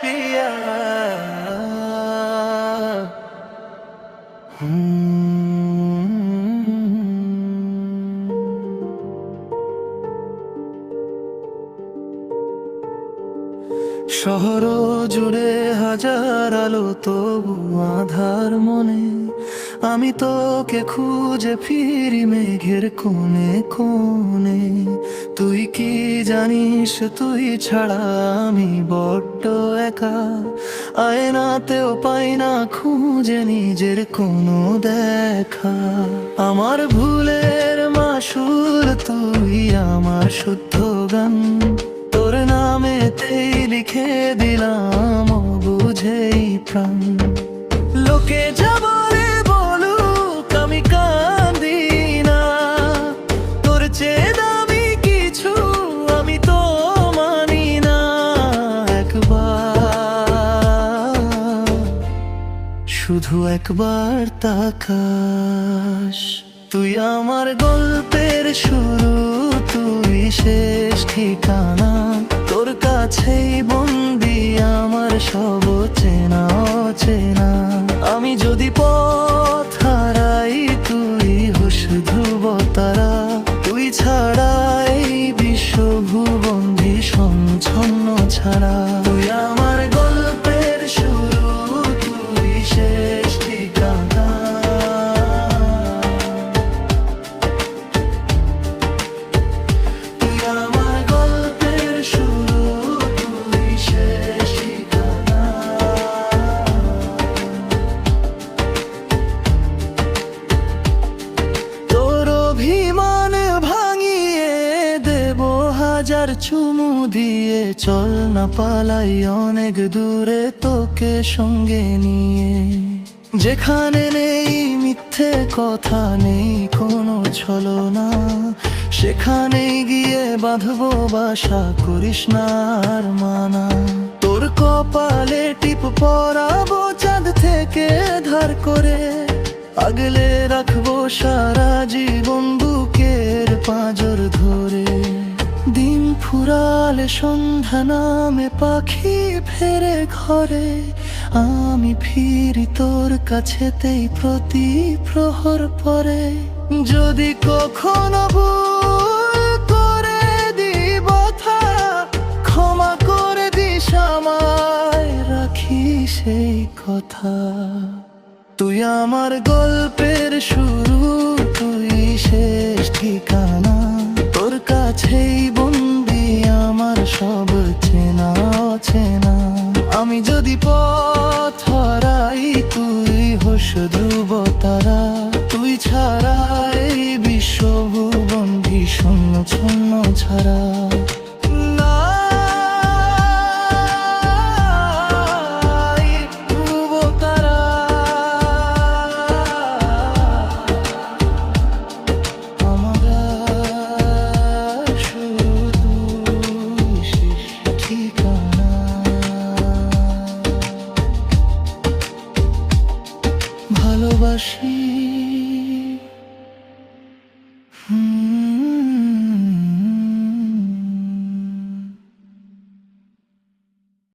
পিয়া। শহর জুড়ে হাজার আলো তবু আধার মনে আমি তোকে খুঁজে ফিরি মেঘের কোণে কোণে। তুই কি জানিস, তুই ছাড়া আমি বড্ড একা। আয়নাতেও পাই না খুঁজে নিজের কোনো দেখা। আমার ভুলের মাসুর তুই আমার শুদ্ধ গান। তোর নামে নামেতেই লিখে দিলাম বুঝেই প্রাণ। লোকে যা শুধু একবার তাকাস। তুই আমার গল্পের শুরু, তুই শেষ ঠিকানা। তোর কাছেই বন্দি, আমার সব চেনা চেনা আমি যদি পথ হাজার চুমু দিয়ে, চল না পালাই অনেক দূরে তোকে সঙ্গে নিয়ে। যেখানে নেই মিথ্যে কথা নেই, কোনো ছলনা। সেখানে গিয়ে বাঁধবো বাসা, করিস না আর মানা। তোর কপালে টিপ পরাবো চাঁদ থেকে ধার করে। আগলে রাখব সারা জীবন ফুরালে সন্ধ্যা নামে পাখি ফেরে ঘরে। আমি ফিরি তোর কাছেতেই প্রতি প্রহর পরে। যদি কখনো ভুল করে দিব ক্ষমা করে দিস আমায়, রাখি সেই কথা। তুই আমার গল্পের শুরু, তুই শেষ ঠিকানা। চেনা আমি যদি পথ হারাই, তুই হোস ধ্রুব তারা। তুই ছাড়া এই বিশ্বভুবন ভীষণ, ছন্ন ছাড়া। 是。